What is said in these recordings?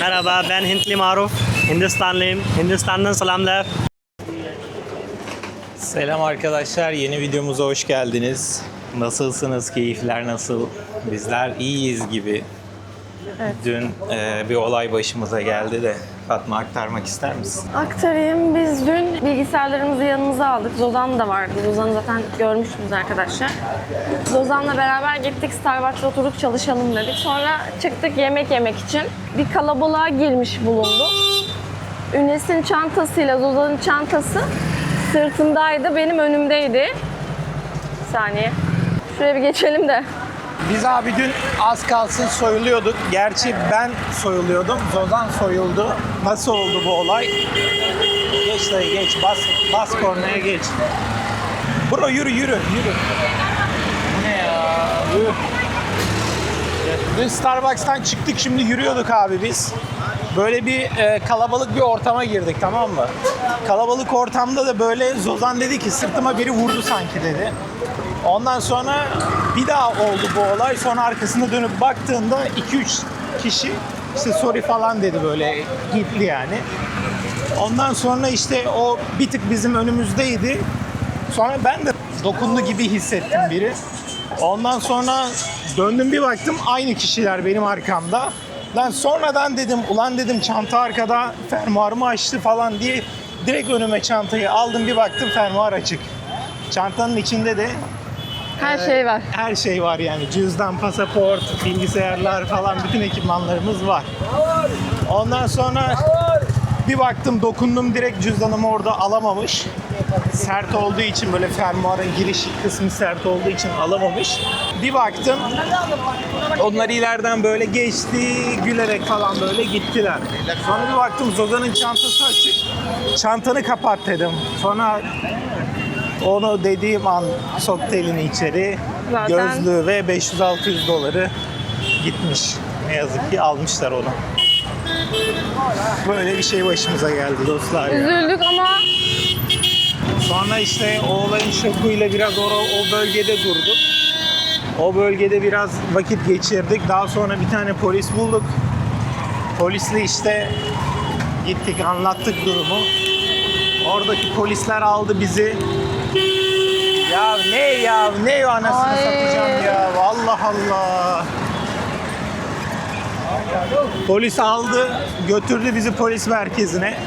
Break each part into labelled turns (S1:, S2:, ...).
S1: Merhaba ben Hintli Maruf. Hindistanlıyım. Hindistan'dan selamlar.
S2: Selam arkadaşlar, yeni videomuza hoş geldiniz. Nasılsınız, keyifler nasıl? Bizler iyiyiz gibi. Dün e, bir olay başımıza geldi de Fatma aktarmak ister misin?
S3: Aktarayım. Biz dün bilgisayarlarımızı yanımıza aldık. Zozan da vardı. Zozan'ı zaten görmüştünüz arkadaşlar. Zozan'la beraber gittik Starbucks'ta oturduk çalışalım dedik. Sonra çıktık yemek yemek için. Bir kalabalığa girmiş bulunduk. Ünes'in çantasıyla Zozan'ın çantası sırtındaydı. Benim önümdeydi. Bir saniye. Şuraya bir geçelim de.
S2: Biz abi dün az kalsın soyuluyorduk. Gerçi ben soyuluyordum, Zozan soyuldu. Nasıl oldu bu olay? Geç dayı geç, bas, bas kornaya geç. Bro yürü yürü, yürü. Bu ne ya? Yürü. Dün Starbucks'tan çıktık şimdi yürüyorduk abi biz. Böyle bir e, kalabalık bir ortama girdik tamam mı? Kalabalık ortamda da böyle Zozan dedi ki sırtıma biri vurdu sanki dedi. Ondan sonra bir daha oldu bu olay. Sonra arkasında dönüp baktığında 2-3 kişi işte sorry falan dedi böyle gitti yani. Ondan sonra işte o bir tık bizim önümüzdeydi. Sonra ben de dokundu gibi hissettim biri. Ondan sonra döndüm bir baktım aynı kişiler benim arkamda. Lan sonradan dedim ulan dedim çanta arkada fermuarımı açtı falan diye direkt önüme çantayı aldım bir baktım fermuar açık. Çantanın içinde de
S3: Her şey var.
S2: her şey var yani. Cüzdan, pasaport, bilgisayarlar falan bütün ekipmanlarımız var. Ondan sonra bir baktım dokundum direkt cüzdanımı orada alamamış. Sert olduğu için böyle fermuarın giriş kısmı sert olduğu için alamamış. Bir baktım onlar ileriden böyle geçti gülerek falan böyle gittiler. Sonra bir baktım Zozan'ın çantası açık. Çantanı kapat dedim. Sonra onu dediğim an soktu elini içeri.
S3: Zaten-
S2: Gözlüğü ve 500-600 doları gitmiş. Ne yazık ki almışlar onu. Böyle bir şey başımıza geldi dostlar. ya.
S3: Üzüldük ama
S2: Sonra işte o olayın şokuyla biraz o, o bölgede durduk. O bölgede biraz vakit geçirdik. Daha sonra bir tane polis bulduk. Polisle işte gittik anlattık durumu. Oradaki polisler aldı bizi. Ya ne ya ne anasını
S3: Ay.
S2: satacağım ya. Allah Allah. Polis aldı, götürdü bizi polis merkezine.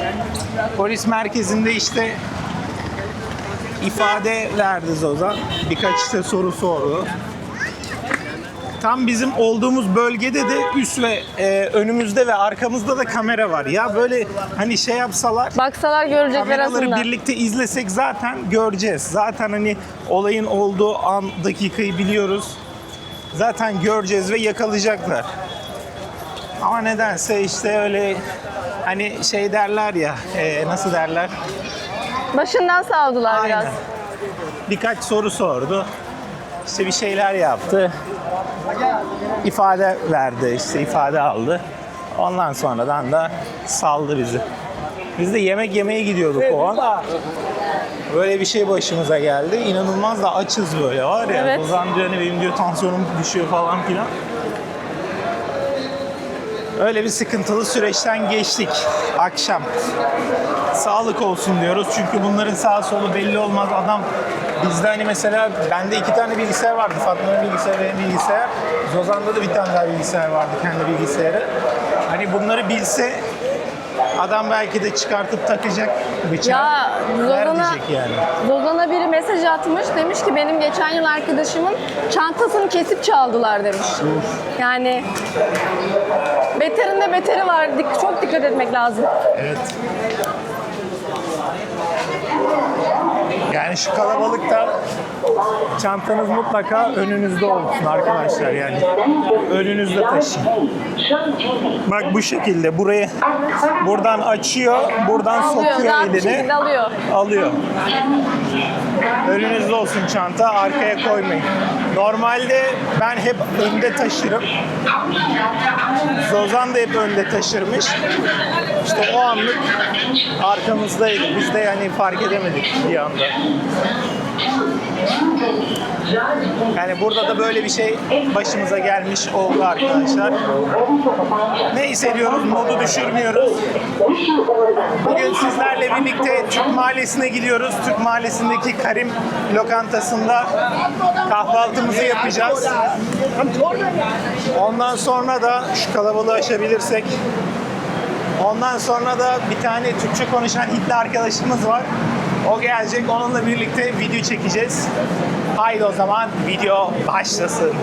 S2: Polis merkezinde işte ifade verdi Zozan. Birkaç işte soru sordu. Tam bizim olduğumuz bölgede de üst ve e, önümüzde ve arkamızda da kamera var. Ya böyle hani şey yapsalar
S3: baksalar görecekler
S2: kameraları
S3: aslında.
S2: birlikte izlesek zaten göreceğiz. Zaten hani olayın olduğu an dakikayı biliyoruz. Zaten göreceğiz ve yakalayacaklar. Ama nedense işte öyle hani şey derler ya e, nasıl derler?
S3: Başından savdular biraz.
S2: Birkaç soru sordu. İşte bir şeyler yaptı. İfade verdi, işte ifade aldı. Ondan sonradan da saldı bizi. Biz de yemek yemeye gidiyorduk o an. Böyle bir şey başımıza geldi. İnanılmaz da açız böyle var ya.
S3: Evet.
S2: Ozan diyor hani benim diyor tansiyonum düşüyor falan filan. Öyle bir sıkıntılı süreçten geçtik akşam. Sağlık olsun diyoruz çünkü bunların sağ solu belli olmaz. Adam bizde hani mesela bende iki tane bilgisayar vardı. Fatma'nın bilgisayarı benim bilgisayar. Zozan'da da bir tane daha bilgisayar vardı kendi bilgisayarı. Hani bunları bilse adam belki de çıkartıp takacak bıçağı.
S3: Ya, Zozan'a-
S2: yani.
S3: Zozan'a biri mesaj atmış. Demiş ki benim geçen yıl arkadaşımın çantasını kesip çaldılar demiş. Yani beterinde beteri var. Çok dikkat etmek lazım.
S2: Evet. Yani şu kalabalıkta çantanız mutlaka önünüzde olsun arkadaşlar yani. Önünüzde taşıyın. Bak bu şekilde buraya buradan açıyor, buradan
S3: Alıyor.
S2: sokuyor
S3: bir
S2: elini.
S3: şekilde alıyor.
S2: Alıyor. Önünüzde olsun çanta, arkaya koymayın. Normalde ben hep önde taşırım. Zozan da hep önde taşırmış. İşte o anlık arkamızdaydı. Biz de yani fark edemedik bir anda. Yani burada da böyle bir şey başımıza gelmiş oldu arkadaşlar. Ne hissediyoruz? Modu düşürmüyoruz. Bugün sizlerle birlikte Türk Mahallesi'ne gidiyoruz. Türk Mahallesi'ndeki Karim lokantasında kahvaltımızı yapacağız. Ondan sonra da şu kalabalığı aşabilirsek Ondan sonra da bir tane Türkçe konuşan Hintli arkadaşımız var. O gelecek. Onunla birlikte video çekeceğiz. Haydi o zaman video başlasın.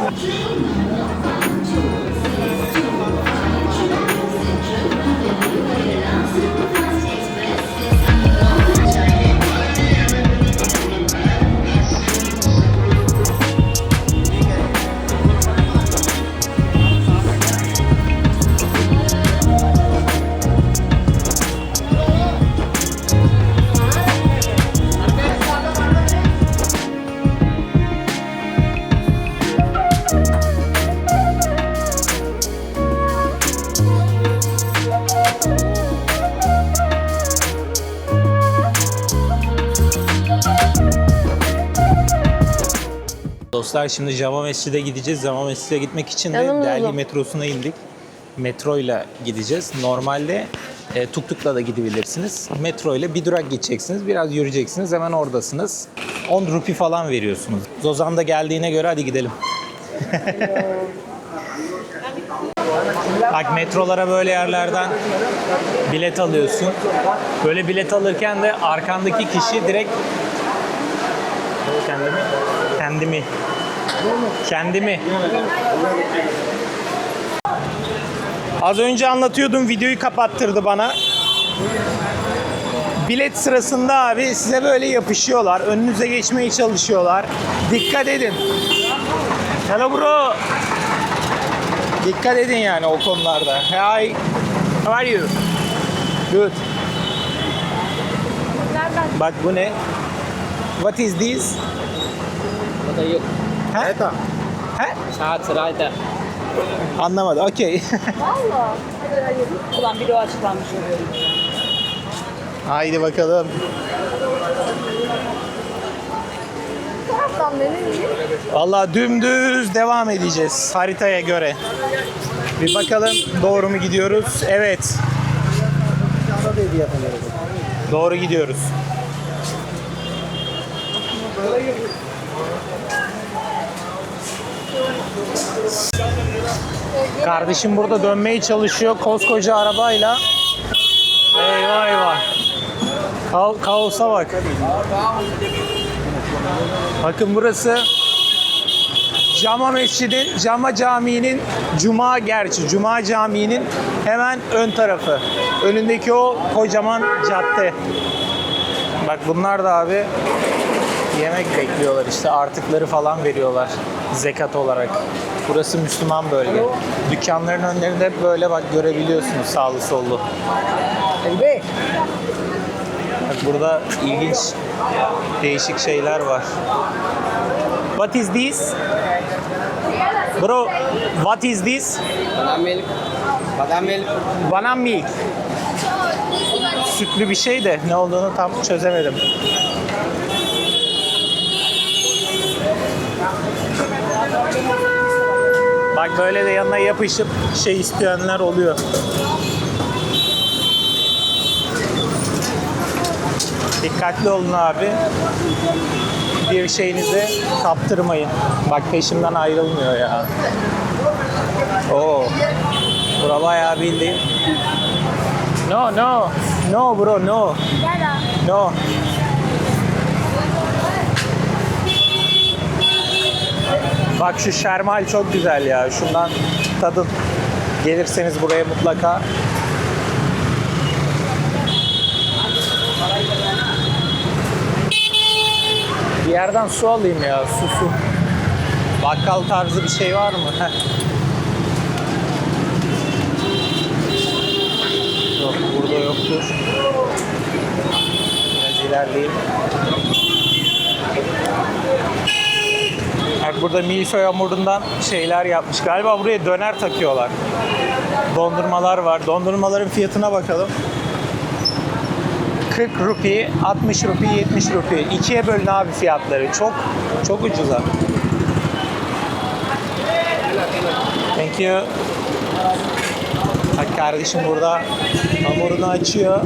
S2: Dostlar şimdi Java Mescid'e gideceğiz. Java Mescid'e gitmek için de
S3: Yanımda
S2: Delhi
S3: oğlum.
S2: metrosuna indik. Metroyla gideceğiz. Normalde e, tuk tukla da gidebilirsiniz. Metro ile bir durak gideceksiniz. Biraz yürüyeceksiniz. Hemen oradasınız. 10 rupi falan veriyorsunuz. Zozan da geldiğine göre hadi gidelim. Bak metrolara böyle yerlerden bilet alıyorsun. Böyle bilet alırken de arkandaki kişi direkt kendimi kendimi kendimi Az önce anlatıyordum videoyu kapattırdı bana. Bilet sırasında abi size böyle yapışıyorlar. Önünüze geçmeye çalışıyorlar. Dikkat edin. Hello bro. Dikkat edin yani o konularda. Hi. How are you? Good. Bak bu ne? What is this?
S4: Bu da yok.
S2: He? He?
S4: Saat sırayda.
S2: Anlamadı. Okey.
S4: Ulan biri o açıklanmış oluyor.
S2: Haydi bakalım.
S3: Taraftan beni
S2: Vallahi dümdüz devam edeceğiz haritaya göre. Bir bakalım doğru mu gidiyoruz? Evet. Doğru gidiyoruz. Kardeşim burada dönmeye çalışıyor koskoca arabayla. Eyvah eyvah. Ka- kaosa bak. Bakın burası Cama Mescid'in, Cama Camii'nin Cuma gerçi Cuma Camii'nin hemen ön tarafı. Önündeki o kocaman cadde. Bak bunlar da abi yemek bekliyorlar işte artıkları falan veriyorlar zekat olarak. Burası Müslüman bölge. Dükkanların önlerinde hep böyle bak görebiliyorsunuz sağlı sollu. Bak burada ilginç değişik şeyler var. What is this? Bro, what is this?
S4: Badam milk. Badam milk.
S2: Banana milk. Sütlü bir şey de ne olduğunu tam çözemedim. Bak böyle de yanına yapışıp şey isteyenler oluyor. Dikkatli olun abi. Bir şeyinizi kaptırmayın. Bak peşimden ayrılmıyor ya. Oo. Bura bayağı bildiğin. No, no. No bro, no. No. Bak şu şermal çok güzel ya. Şundan tadın. Gelirseniz buraya mutlaka. Bir yerden su alayım ya. Su su. Bakkal tarzı bir şey var mı? Yok burada yoktur. Biraz ilerleyeyim. Burada milföy hamurundan şeyler yapmış. Galiba buraya döner takıyorlar. Dondurmalar var. Dondurmaların fiyatına bakalım. 40 rupi, 60 rupi, 70 rupi. İkiye bölün abi fiyatları. Çok çok ucuza. Thank you. Bak kardeşim burada hamurunu açıyor.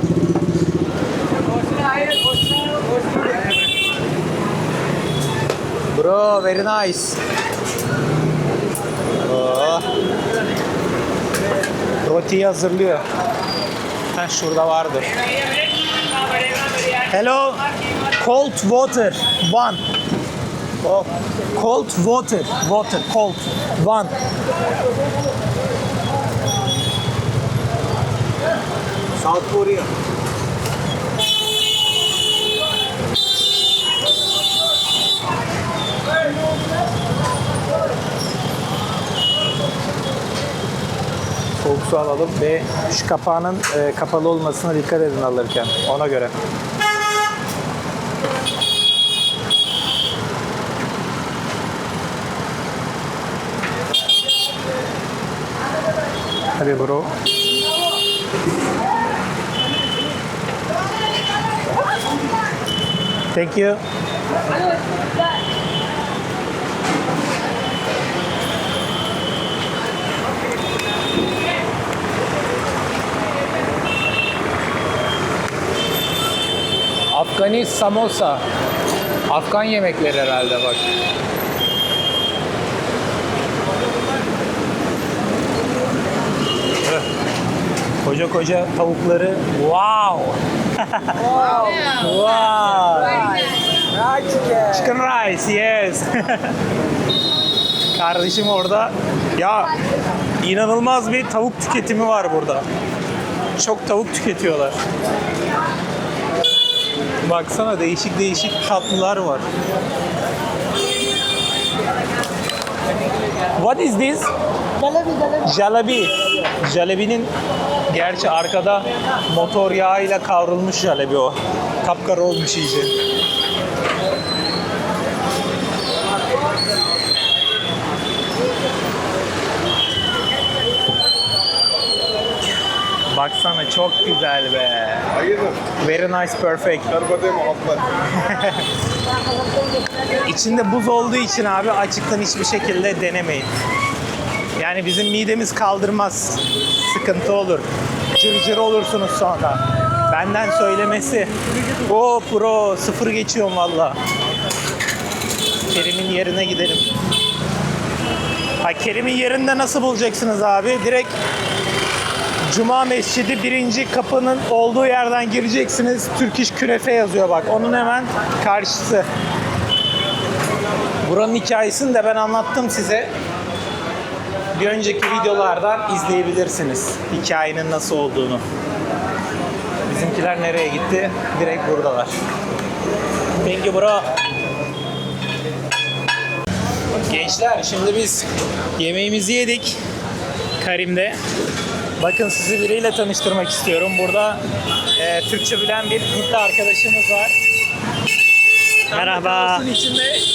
S2: Very nice. Oh. Rotiyi hazırlıyor. Ha şurada vardır. Hello. Cold water. One. Oh. Cold water. Water. Cold. One. South Korea. Su alalım ve şu kapağının e, kapalı olmasına dikkat edin alırken. Ona göre. Hadi bro. Thank you. Afgani samosa. Afgan yemekleri herhalde bak. Koca koca tavukları. Wow. wow. Chicken rice, yes. Kardeşim orada. Ya inanılmaz bir tavuk tüketimi var burada. Çok tavuk tüketiyorlar. Baksana değişik değişik tatlılar var. What is this? Jalebi. Jalebi'nin gerçi arkada motor yağıyla kavrulmuş jalebi o. Kapkara olmuş iyice. Baksana çok güzel be.
S5: Hayırdır?
S2: Very nice, perfect.
S5: Şerbete muhabbet.
S2: İçinde buz olduğu için abi açıktan hiçbir şekilde denemeyin. Yani bizim midemiz kaldırmaz. Sıkıntı olur. Cırcır olursunuz sonra. Benden söylemesi. O pro sıfır geçiyorum valla. Kerim'in yerine gidelim. Ha Kerim'in yerinde nasıl bulacaksınız abi? Direkt Cuma Mescidi birinci kapının olduğu yerden gireceksiniz. Türk İş Künefe yazıyor bak. Onun hemen karşısı. Buranın hikayesini de ben anlattım size. Bir önceki videolardan izleyebilirsiniz hikayenin nasıl olduğunu. Bizimkiler nereye gitti? Direkt buradalar. Thank you bro. Gençler şimdi biz yemeğimizi yedik. Karim'de. Bakın sizi biriyle tanıştırmak istiyorum. Burada e, Türkçe bilen bir Hintli arkadaşımız var.
S1: Merhaba.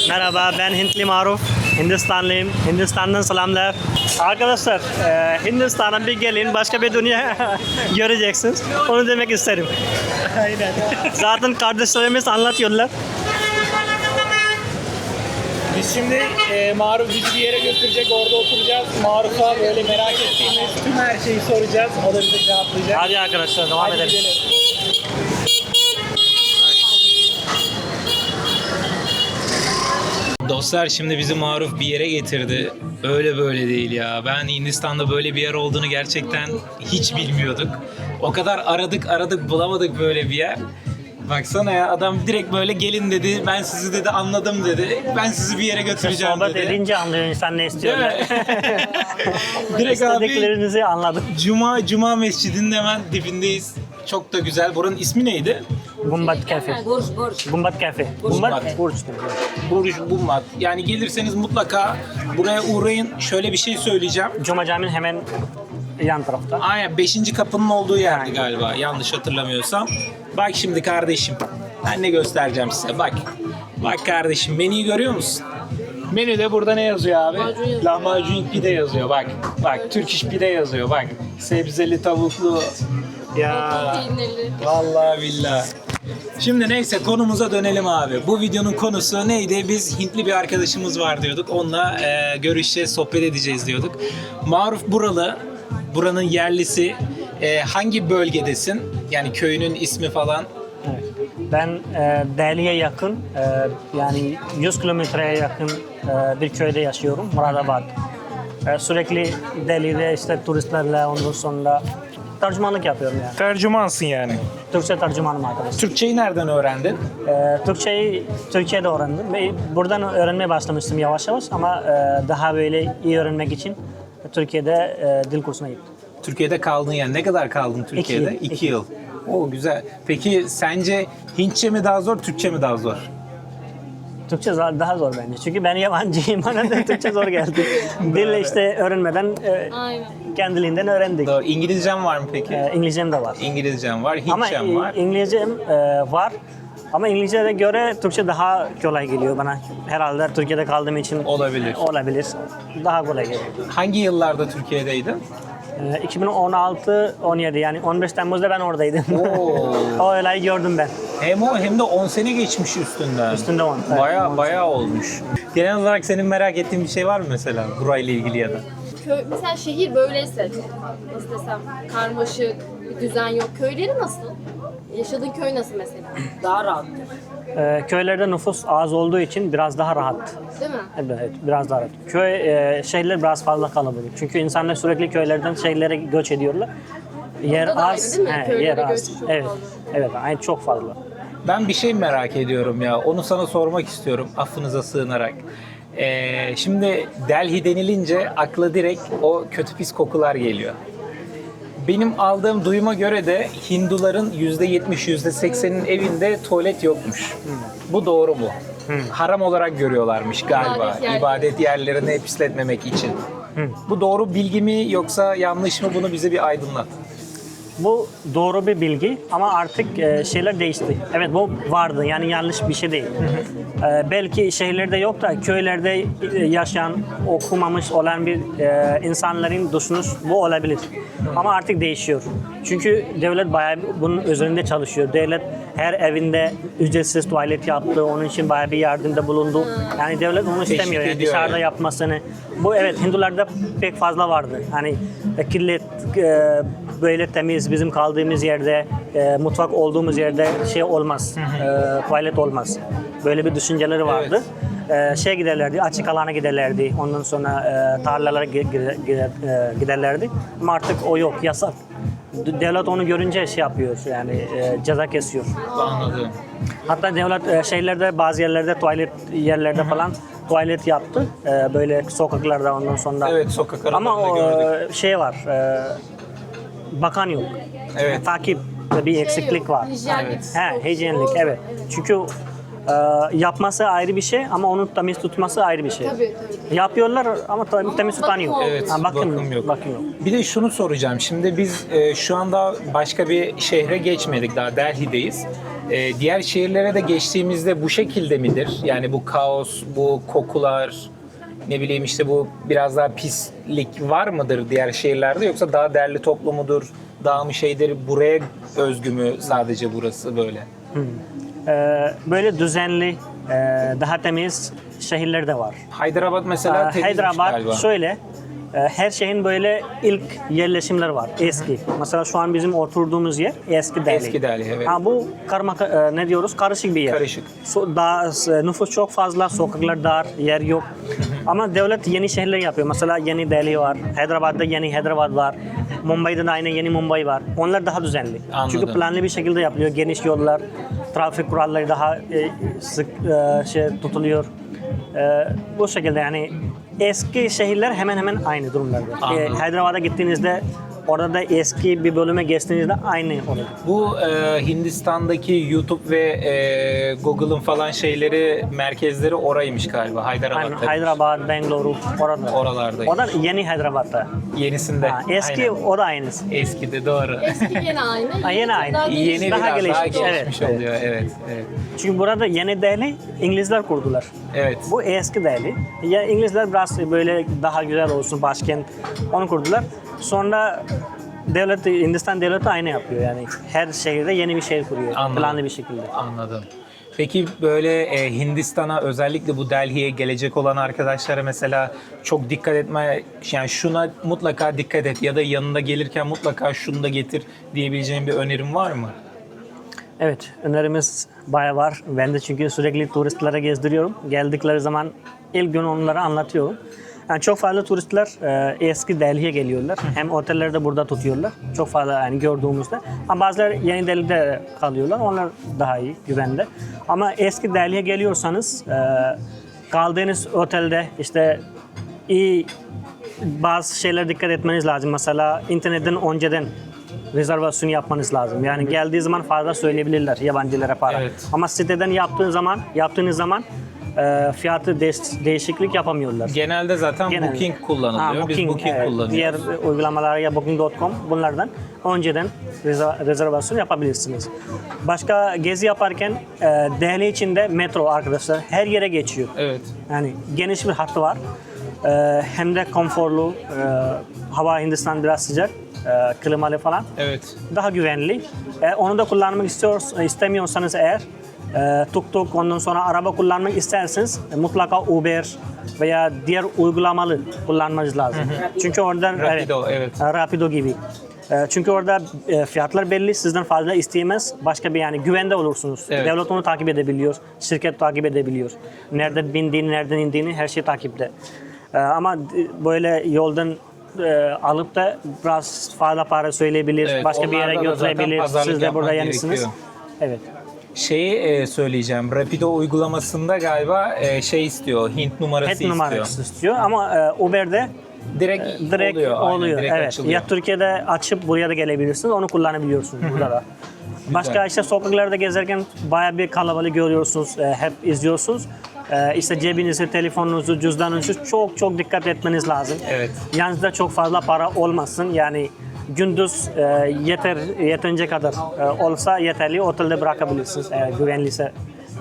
S1: Merhaba ben Hintli Maruf. Hindistanlıyım. Hindistan'dan selamlar. Arkadaşlar e, Hindistan'a bir gelin başka bir dünya göreceksiniz. Onu demek isterim.
S2: Aynen.
S1: Zaten kardeşlerimiz anlatıyorlar.
S2: Biz şimdi e, Maruf bizi bir yere götürecek, orada oturacağız. Maruf'a böyle merak ettiğimiz tüm her şeyi soracağız. O da bize cevaplayacak.
S1: Hadi arkadaşlar devam
S2: Hadi
S1: edelim.
S2: gidelim. Dostlar şimdi bizi Maruf bir yere getirdi. Öyle böyle değil ya. Ben Hindistan'da böyle bir yer olduğunu gerçekten hiç bilmiyorduk. O kadar aradık aradık bulamadık böyle bir yer. Baksana ya adam direkt böyle gelin dedi. Ben sizi dedi anladım dedi. Ben sizi bir yere götüreceğim
S1: Sohbet
S2: dedi.
S1: edince anlıyor insan ne
S2: Değil
S1: istiyorlar.
S2: mi? direkt abi
S1: İstediklerinizi anladım.
S2: Cuma Cuma Mescidi'nin hemen dibindeyiz. Çok da güzel. Buranın ismi neydi?
S1: Gumbat Cafe. Gumbat Cafe.
S2: Gumbat.
S1: Gumbat Burç.
S2: Burj Bulmat. Yani gelirseniz mutlaka buraya uğrayın. Şöyle bir şey söyleyeceğim.
S1: Cuma Camii'nin hemen yan tarafta.
S2: Aynen 5. kapının olduğu yerdi galiba. Yanlış hatırlamıyorsam. Bak şimdi kardeşim. Ben ne göstereceğim size. Bak. Bak kardeşim menüyü görüyor musun? Menüde burada ne yazıyor abi? Lahmacun pide yazıyor bak. Bak Türk iş pide yazıyor bak. Sebzeli tavuklu. Ya. Vallahi billahi. Şimdi neyse konumuza dönelim abi. Bu videonun konusu neydi? Biz Hintli bir arkadaşımız var diyorduk. Onunla e, görüşeceğiz, sohbet edeceğiz diyorduk. Maruf buralı, buranın yerlisi. E, hangi bölgedesin? Yani köyünün ismi falan.
S1: Evet. Ben e, Delhi'ye yakın, e, yani 100 kilometreye yakın e, bir köyde yaşıyorum, Muradabad. E, sürekli Delhi'de işte turistlerle ondan sonra tercümanlık yapıyorum yani.
S2: Tercümansın yani.
S1: Türkçe tercümanım arkadaşlar.
S2: Türkçeyi nereden öğrendin?
S1: E, Türkçeyi Türkiye'de öğrendim ve buradan öğrenmeye başlamıştım yavaş yavaş ama e, daha böyle iyi öğrenmek için Türkiye'de e, dil kursuna gittim.
S2: Türkiye'de kaldın yani. Ne kadar kaldın Türkiye'de?
S1: yıl,
S2: İki
S1: iki
S2: yıl. O güzel. Peki sence Hintçe mi daha zor, Türkçe mi daha zor?
S1: Türkçe zor- daha zor bence. Çünkü ben yabancıyım. Bana da Türkçe zor geldi. Dil işte öğrenmeden e,
S3: Aynen.
S1: kendiliğinden öğrendik.
S2: Doğru. İngilizcem var mı peki?
S1: E, İngilizcem de var.
S2: İngilizcem var,
S1: Ama
S2: Hintçem
S1: e,
S2: var.
S1: İngilizcem e, var. Ama İngilizce'ye göre Türkçe daha kolay geliyor bana. Herhalde Türkiye'de kaldığım için
S2: Olabilir.
S1: Olabilir. Daha kolay geliyor.
S2: Hangi yıllarda Türkiye'deydin?
S1: E, 2016-17 yani 15 Temmuz'da ben oradaydım.
S2: Oo.
S1: o olayı gördüm ben.
S2: Hem o hem de 10 sene geçmiş üstünden.
S1: Üstünde on, evet.
S2: Baya baya olmuş. Genel olarak senin merak ettiğin bir şey var mı mesela burayla ilgili ya da?
S5: Köy, mesela şehir böyleyse nasıl desem karmaşık, bir düzen yok. Köyleri nasıl? Yaşadığın köy nasıl mesela? Daha rahat.
S1: E, köylerde nüfus az olduğu için biraz daha rahat.
S5: Değil mi?
S1: Evet, biraz daha rahat. Köy e, şehirler biraz fazla kalabalık. Çünkü insanlar sürekli köylerden şehirlere göç ediyorlar. Yer
S5: da aynı
S1: az,
S5: değil mi?
S1: he,
S5: Köylere
S1: yer
S5: göç
S1: az.
S5: çok
S1: Evet,
S5: fazla.
S1: evet, aynı çok fazla.
S2: Ben bir şey merak ediyorum ya. Onu sana sormak istiyorum affınıza sığınarak. Ee, şimdi Delhi denilince akla direkt o kötü pis kokular geliyor. Benim aldığım duyuma göre de Hinduların %70, %80'in evinde tuvalet yokmuş. Bu doğru mu? Haram olarak görüyorlarmış galiba.
S5: İbadet yerleri.
S2: İbadet yerlerini pisletmemek için. Bu doğru bilgi mi yoksa yanlış mı? Bunu bize bir aydınlat.
S1: Bu doğru bir bilgi ama artık e, şeyler değişti. Evet bu vardı yani yanlış bir şey değil. E, belki şehirlerde yok da köylerde e, yaşayan, okumamış olan bir e, insanların düşünüş bu olabilir. Ama artık değişiyor. Çünkü devlet bayağı bunun üzerinde çalışıyor. Devlet her evinde ücretsiz tuvalet yaptı. Onun için bayağı bir yardımda bulundu. Yani devlet onu istemiyor. Yani
S2: ediyor
S1: dışarıda
S2: yani.
S1: yapmasını. Bu evet Hindularda pek fazla vardı. Hani e, kirlet e, böyle temiz bizim kaldığımız yerde e, mutfak olduğumuz yerde şey olmaz. E, tuvalet olmaz. Böyle bir düşünceleri vardı. E, şey giderlerdi, açık alana giderlerdi. Ondan sonra e, tarlalara gi- gi- gi- giderlerdi. Ama artık o yok, yasak. Devlet onu görünce şey yapıyor yani e, ceza kesiyor.
S2: Anladım.
S1: Hatta devlet e, şeylerde bazı yerlerde tuvalet yerlerde falan tuvalet yaptı. E, böyle sokaklarda ondan sonra.
S2: Evet, sokak
S1: Ama o,
S2: gördük.
S1: e, şey var. e, bakan yok.
S2: Evet.
S1: Takip bir eksiklik
S5: yok,
S1: var.
S5: hijyenlik.
S1: He, hijyenlik evet. Çünkü e, yapması ayrı bir şey ama onu temiz tutması ayrı bir şey.
S5: Tabii tabii.
S1: Yapıyorlar ama tem- temiz tutan yok.
S2: Evet,
S1: Ha, bakım,
S2: bakım yok.
S1: Bakım yok.
S2: Bir de şunu soracağım. Şimdi biz e, şu anda başka bir şehre geçmedik. Daha Delhi'deyiz. E, diğer şehirlere de geçtiğimizde bu şekilde midir? Yani bu kaos, bu kokular, ne bileyim işte bu biraz daha pislik var mıdır diğer şehirlerde yoksa daha derli toplu mudur? Daha mı şeydir? Buraya özgü mü sadece burası böyle?
S1: E, böyle düzenli, e, daha temiz şehirler de var.
S2: Hyderabad mesela
S1: Ee,
S2: temizmiş
S1: Hyderabad
S2: galiba.
S1: şöyle her şeyin böyle ilk yerleşimler var eski. Mesela şu an bizim oturduğumuz yer eski Delhi.
S2: Eski Delhi, evet.
S1: Ha bu karma e, ne diyoruz? Karışık bir yer.
S2: Karışık.
S1: So, daha e, nüfus çok fazla, sokaklar dar, yer yok. Ama devlet yeni şehirler yapıyor. Mesela yeni Delhi var. Hyderabad'da yeni Hyderabad var. Mumbai'de de aynı yeni Mumbai var. Onlar daha düzenli.
S2: Anladım.
S1: Çünkü planlı bir şekilde yapılıyor. Geniş yollar, trafik kuralları daha e, sık e, şey tutuluyor. E, bu şekilde yani eski şehirler hemen hemen aynı durumlarda. E,
S2: Anladım.
S1: Hyderabad'a gittiğinizde orada da eski bir bölüme geçtiğinizde aynı olur.
S2: Bu e, Hindistan'daki YouTube ve e, Google'ın falan şeyleri merkezleri oraymış galiba.
S1: Aynen,
S2: Hyderabad'da.
S1: Hyderabad, Bengaluru orada.
S2: Oralardaymış.
S1: O da yeni Hyderabad'da.
S2: Yenisinde.
S1: Ha, eski
S2: Aynen.
S1: o da aynısı.
S2: Eski de doğru.
S5: Eski yine aynı.
S1: Ha, yine aynı.
S5: daha
S2: Yeni
S5: gelişmiş.
S1: Daha
S2: biraz daha
S1: gelişmiş,
S2: gelişmiş
S1: evet,
S2: oluyor. Evet. Evet.
S1: Çünkü burada yeni Delhi İngilizler kurdular.
S2: evet.
S1: Bu eski Delhi. Ya İngilizler biraz böyle daha güzel olsun başkent onu kurdular. Sonra devlet Hindistan devleti aynı yapıyor yani her şehirde yeni bir şehir kuruyor
S2: Anladım.
S1: planlı bir şekilde.
S2: Anladım. Peki böyle e, Hindistan'a özellikle bu Delhi'ye gelecek olan arkadaşlara mesela çok dikkat etme yani şuna mutlaka dikkat et ya da yanında gelirken mutlaka şunu da getir diyebileceğin bir önerim var mı?
S1: Evet, önerimiz bayağı var. Ben de çünkü sürekli turistlere gezdiriyorum. Geldikleri zaman ilk gün onlara anlatıyorum. Yani çok fazla turistler e, eski Delhi'ye geliyorlar. Hem otelleri de burada tutuyorlar. Çok fazla yani gördüğümüzde. Ama bazıları yeni Delhi'de kalıyorlar. Onlar daha iyi, güvende. Ama eski Delhi'ye geliyorsanız e, kaldığınız otelde işte iyi bazı şeylere dikkat etmeniz lazım. Mesela internetten önceden rezervasyon yapmanız lazım. Yani geldiği zaman fazla söyleyebilirler yabancılara para.
S2: Evet.
S1: Ama siteden yaptığın zaman, yaptığınız zaman e, fiyatı değiş- değişiklik yapamıyorlar.
S2: Genelde zaten
S1: Genelde.
S2: Booking kullanılıyor.
S1: Ha,
S2: Biz Booking
S1: evet.
S2: kullanıyoruz.
S1: Diğer uygulamalar ya Booking.com bunlardan önceden rezervasyon yapabilirsiniz. Başka gezi yaparken e, Delhi içinde metro arkadaşlar her yere geçiyor.
S2: Evet.
S1: Yani geniş bir hattı var. Ee, hem de konforlu. Ee, hava Hindistan biraz sıcak. Ee, klimalı falan.
S2: Evet.
S1: Daha güvenli. Ee, onu da kullanmak istiyor, istemiyorsanız eğer e, tuk tuk ondan sonra araba kullanmak isterseniz e, mutlaka Uber veya diğer uygulamalı kullanmanız lazım. Çünkü orada
S2: Rapido, evet.
S1: Rapido gibi. E, Çünkü orada e, fiyatlar belli, sizden fazla isteyemez. Başka bir yani güvende olursunuz.
S2: Evet.
S1: Devlet onu takip edebiliyor, şirket takip edebiliyor. Nerede bindiğini, nereden indiğini her şey takipte. E, Ama böyle yoldan e, alıp da biraz fazla para söyleyebilir,
S2: Evet,
S1: başka bir yere götürebilir. Siz de burada yenisiniz.
S2: gerekiyor.
S1: Evet.
S2: Şeyi e, söyleyeceğim. Rapido uygulamasında galiba e, şey istiyor. Hint numarası istiyor.
S1: numarası istiyor ama e, Uber'de
S2: Direkt,
S1: direkt
S2: oluyor.
S1: oluyor.
S2: Aynen, direkt
S1: evet.
S2: açılıyor.
S1: Ya Türkiye'de açıp buraya da gelebilirsiniz. Onu kullanabiliyorsunuz burada da. Başka işte sokaklarda gezerken bayağı bir kalabalık görüyorsunuz. e, hep izliyorsunuz. E, işte cebinizi, telefonunuzu, cüzdanınızı çok çok dikkat etmeniz lazım.
S2: Evet.
S1: Yanınızda çok fazla para olmasın. Yani gündüz e, yeter yeterince kadar e, olsa yeterli otelde bırakabilirsiniz eğer güvenliyse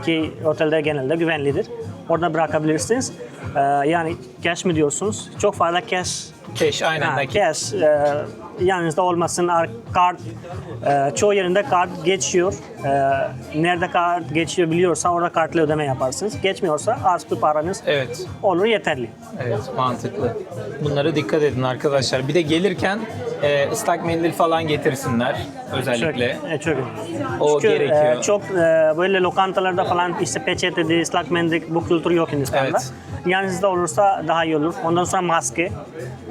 S1: ki otelde genelde güvenlidir. Orada bırakabilirsiniz. E, yani cash mi diyorsunuz? Çok fazla cash
S2: Cash aynen
S1: Ha,
S2: nakit.
S1: cash e, yanınızda olmasın. Ar- Kart e, çoğu yerinde kart geçiyor. E, nerede kart geçiyor biliyorsa orada kartla ödeme yaparsınız. Geçmiyorsa az bir paranız
S2: Evet.
S1: olur yeterli.
S2: Evet mantıklı. Bunlara dikkat edin arkadaşlar. Bir de gelirken e, ıslak mendil falan getirsinler özellikle.
S1: Çok, e, çok.
S2: O
S1: Çünkü,
S2: gerekiyor.
S1: e, çok e, böyle lokantalarda falan işte peçete, ıslak mendil bu kültür yok Hindistan'da.
S2: Evet.
S1: Yanınızda olursa daha iyi olur. Ondan sonra maske.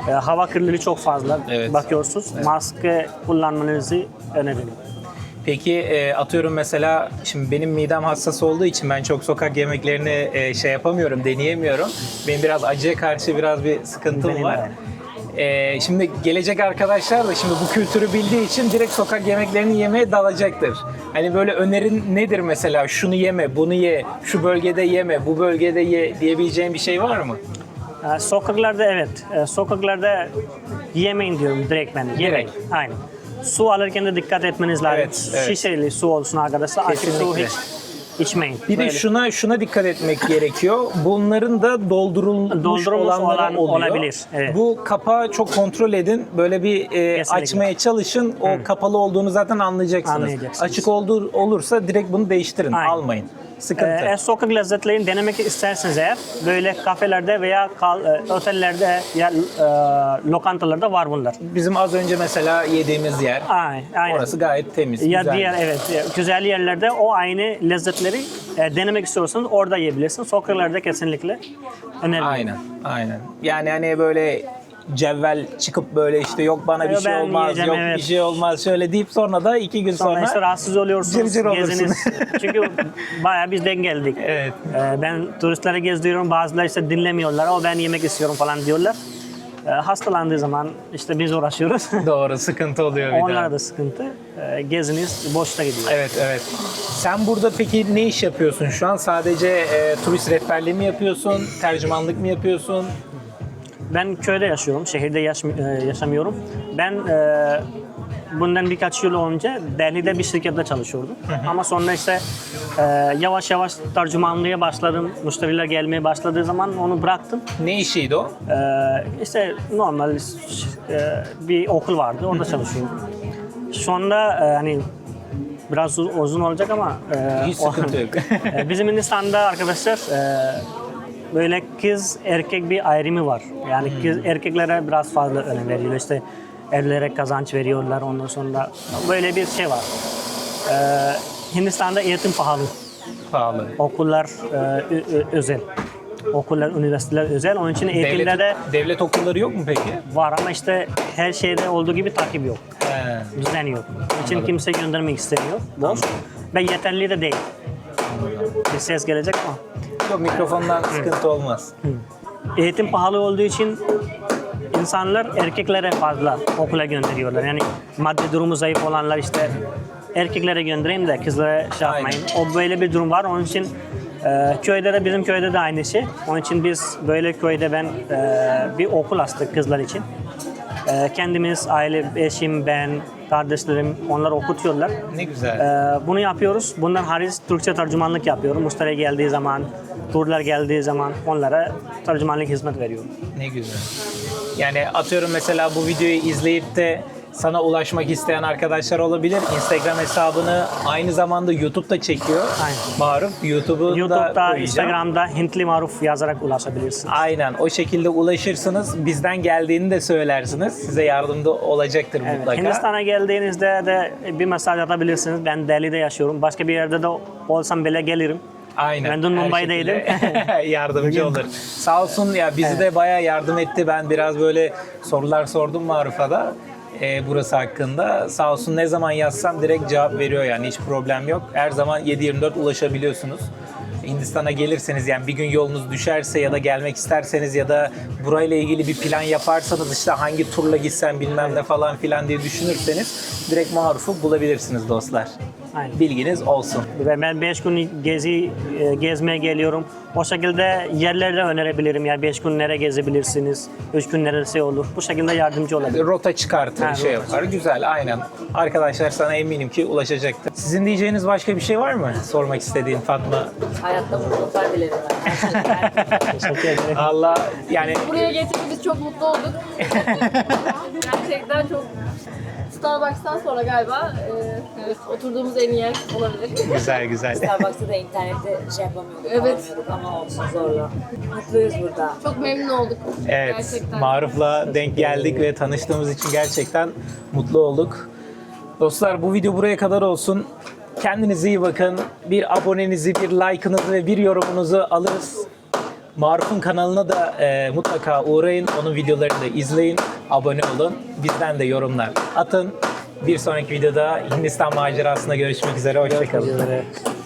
S1: E, hava kirliliği çok fazla.
S2: Evet.
S1: Bakıyorsunuz. Maske kullanmanızı öneririm.
S2: Peki e, atıyorum mesela şimdi benim midem hassas olduğu için ben çok sokak yemeklerini e, şey yapamıyorum, deneyemiyorum. Benim biraz acıya karşı biraz bir sıkıntım
S1: Benim
S2: var.
S1: de.
S2: E, şimdi gelecek arkadaşlar da şimdi bu kültürü bildiği için direkt sokak yemeklerini yemeye dalacaktır. Hani böyle önerin nedir mesela? Şunu yeme, bunu ye, şu bölgede yeme, bu bölgede ye diyebileceğin bir şey var mı?
S1: E, sokaklarda evet. E, sokaklarda yemeyin diyorum direkt ben. Yemeyin. Aynen. Su alırken de dikkat etmeniz lazım.
S2: Evet, evet.
S1: Şişeli su olsun arkadaşlar. Açık su hiç içmeyin.
S2: Bir de
S1: Böyle
S2: şuna şuna dikkat etmek gerekiyor. Bunların da doldurulmuş,
S1: Doldurulmuş
S2: olanları
S1: olan
S2: oluyor.
S1: olabilir, evet.
S2: Bu kapağı çok kontrol edin. Böyle bir e, açmaya çalışın. O kapalı olduğunu zaten anlayacaksınız.
S1: Anlayacaksınız.
S2: Açık olduğu olursa direkt bunu değiştirin.
S1: Aynen.
S2: Almayın. Sıkıntı.
S1: Eğer sokak lezzetlerini denemek isterseniz eğer böyle kafelerde veya kal, e, otellerde ya e, lokantalarda var bunlar.
S2: Bizim az önce mesela yediğimiz yer.
S1: Aynen. aynen.
S2: Orası gayet temiz.
S1: ya
S2: güzel.
S1: diğer evet e, güzel yerlerde o aynı lezzetleri e, denemek istiyorsanız orada yiyebilirsiniz. Sokaklarda kesinlikle önemli.
S2: Aynen. Aynen. Yani hani böyle cevvel çıkıp böyle işte yok bana bir şey
S1: ben
S2: olmaz,
S1: yiyeceğim,
S2: yok
S1: evet.
S2: bir şey olmaz şöyle deyip sonra da iki gün
S1: Sonra
S2: sonra,
S1: işte rahatsız oluyorsunuz.
S2: Cırcır olursun.
S1: geziniz. Çünkü bayağı biz geldik.
S2: Evet.
S1: Ee, ben turistlere gezdiriyorum. Bazıları işte dinlemiyorlar. O ben yemek istiyorum falan diyorlar. Ee, hastalandığı zaman işte biz uğraşıyoruz.
S2: doğru sıkıntı oluyor bir daha.
S1: Onlara da sıkıntı. Ee, geziniz boşta gidiyor.
S2: Evet evet. Sen burada peki ne iş yapıyorsun şu an? Sadece e, turist rehberliği mi yapıyorsun? Tercümanlık mı yapıyorsun?
S1: Ben köyde yaşıyorum. Şehirde yaş- e, yaşamıyorum. Ben e, bundan birkaç yıl önce Delhi'de bir şirkette çalışıyordum. Ama sonra işte e, yavaş yavaş tercümanlığa başladım. Müşteriler gelmeye başladığı zaman onu bıraktım.
S2: Ne işiydi o?
S1: E, işte normal e, bir okul vardı. Orada çalışıyordum. Sonra e, hani biraz uz- uzun olacak ama e,
S2: Hiç
S1: o-
S2: sıkıntı yok.
S1: e, bizim Hindistan'da arkadaşlar e, böyle kız erkek bir ayrımı var. Yani kız erkeklere biraz fazla önem veriyor. İşte evlere kazanç veriyorlar ondan sonra böyle bir şey var. E, Hindistan'da eğitim pahalı.
S2: Pahalı.
S1: Okullar e, özel. Okullar, üniversiteler özel. Onun için eğitimde
S2: Devlet,
S1: de
S2: devlet okulları yok mu peki?
S1: var ama işte her şeyde olduğu gibi takip yok.
S2: He.
S1: Düzen yok. Onun için kimse göndermek istemiyor. Boş. Ve yeterli de değil. Bir ses gelecek ama.
S2: Yok mikrofondan sıkıntı olmaz.
S1: Eğitim pahalı olduğu için insanlar erkeklere fazla okula gönderiyorlar. Yani maddi durumu zayıf olanlar işte erkeklere göndereyim de kızlara şey yapmayın. O böyle bir durum var. Onun için e, köyde de bizim köyde de aynı şey. Onun için biz böyle köyde ben e, bir okul açtık kızlar için. E, kendimiz, aile, eşim, ben, kardeşlerim onlar okutuyorlar.
S2: Ne güzel.
S1: Ee, bunu yapıyoruz. Bundan hariç Türkçe tercümanlık yapıyorum. Müşteri geldiği zaman, turlar geldiği zaman onlara tercümanlık hizmet veriyorum.
S2: Ne güzel. Yani atıyorum mesela bu videoyu izleyip de sana ulaşmak isteyen arkadaşlar olabilir. Instagram hesabını aynı zamanda YouTube'da çekiyor.
S1: Aynen.
S2: Maruf YouTube'u da
S1: YouTube'da,
S2: koyacağım.
S1: Instagram'da Hintli Maruf yazarak ulaşabilirsiniz.
S2: Aynen o şekilde ulaşırsınız. Bizden geldiğini de söylersiniz. Size yardımda olacaktır
S1: Evet,
S2: mutlaka.
S1: Hindistan'a geldiğinizde de bir mesaj atabilirsiniz. Ben Delhi'de yaşıyorum. Başka bir yerde de olsam bile gelirim.
S2: Aynen.
S1: Ben dün Mumbai'deydim.
S2: yardımcı olur. Sağ olsun ya bizi de bayağı yardım etti. Ben biraz böyle sorular sordum Maruf'a da e, burası hakkında. Sağ olsun ne zaman yazsam direkt cevap veriyor yani hiç problem yok. Her zaman 7-24 ulaşabiliyorsunuz. Hindistan'a gelirseniz yani bir gün yolunuz düşerse ya da gelmek isterseniz ya da burayla ilgili bir plan yaparsanız işte hangi turla gitsem bilmem ne falan filan diye düşünürseniz direkt Maruf'u bulabilirsiniz dostlar.
S1: Aynen.
S2: Bilginiz olsun.
S1: Ve ben 5 gün gezi e, gezmeye geliyorum. O şekilde yerlerde önerebilirim. Yani 5 gün nereye gezebilirsiniz, 3 gün neresi olur. Bu şekilde yardımcı olabilirim.
S2: rota çıkartır,
S1: Ha,
S2: şey
S1: rota
S2: yapar. Güzel, aynen. Arkadaşlar sana eminim ki ulaşacaktır. Sizin diyeceğiniz başka bir şey var mı? Sormak istediğin Fatma.
S5: Hayatta mutluluklar dilerim.
S1: Teşekkür ederim.
S2: Allah yani
S5: Buraya getirdiğimiz çok mutlu olduk. Gerçekten çok Starbucks'tan sonra galiba e, evet, oturduğumuz en iyi yer olabilir.
S2: güzel güzel.
S6: Starbucks'ta da internette şey yapamıyorduk,
S5: Evet.
S6: alamıyorduk ama olsun zorla. Mutluyuz burada.
S5: Çok memnun olduk.
S2: Evet,
S5: Gerçekten.
S2: Maruf'la denk geldik ve tanıştığımız için gerçekten mutlu olduk. Dostlar bu video buraya kadar olsun. Kendinize iyi bakın. Bir abonenizi, bir like'ınızı ve bir yorumunuzu alırız. Maruf'un kanalına da e, mutlaka uğrayın. Onun videolarını da izleyin. Abone olun. Bizden de yorumlar atın. Bir sonraki videoda Hindistan macerasında görüşmek üzere. Hoşçakalın.